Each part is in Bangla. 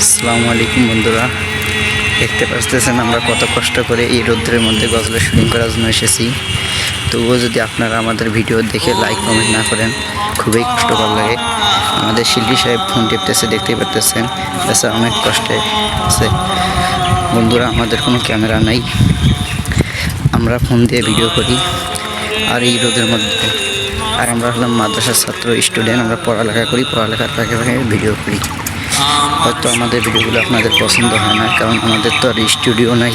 আসসালামু আলাইকুম বন্ধুরা। দেখতে পাচ্ছেন আমরা কত কষ্ট করে এই রৌদ্রের মধ্যে গজলের শুটিং করার জন্য এসেছি। তবুও যদি আপনারা আমাদের ভিডিও দেখে লাইক কমেন্ট না করেন, খুবই কষ্টকর লাগে। আমাদের শিল্পী সাহেব ফোন টিপতেছে, দেখতেই পারতেছেন। বেচা অনেক কষ্টে আছে। বন্ধুরা, আমাদের কোনো ক্যামেরা নাই। আমরা ফোন দিয়ে ভিডিও করি। আর এই রোদের মধ্যে আর আমরা হলাম মাদ্রাসার ছাত্র স্টুডেন্ট আমরা পড়ালেখা করি, পড়ালেখার ফাঁকে ফাঁকে ভিডিও করি। হয়তো আমাদের ভিডিওগুলো আপনাদের পছন্দ হয় না, কারণ আমাদের তো আর স্টুডিও নাই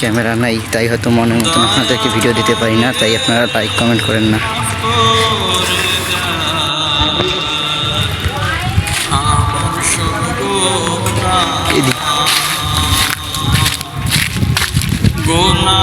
ক্যামেরা নাই, তাই হয়তো মনের মতন আপনাদেরকে ভিডিও দিতে পারি না, তাই আপনারা লাইক কমেন্ট করেন না। গোনা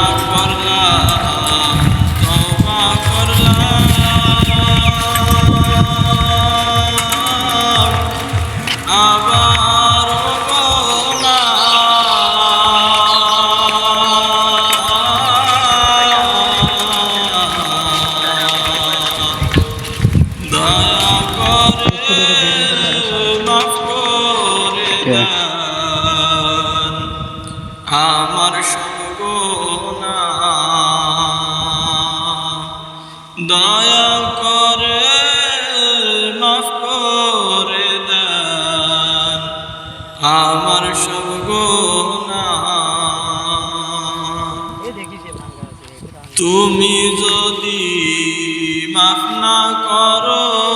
আমার সর্বনা দয়া করে মাফ করে দেন আমার সর্বনা তুমি যদি মাফ না করো।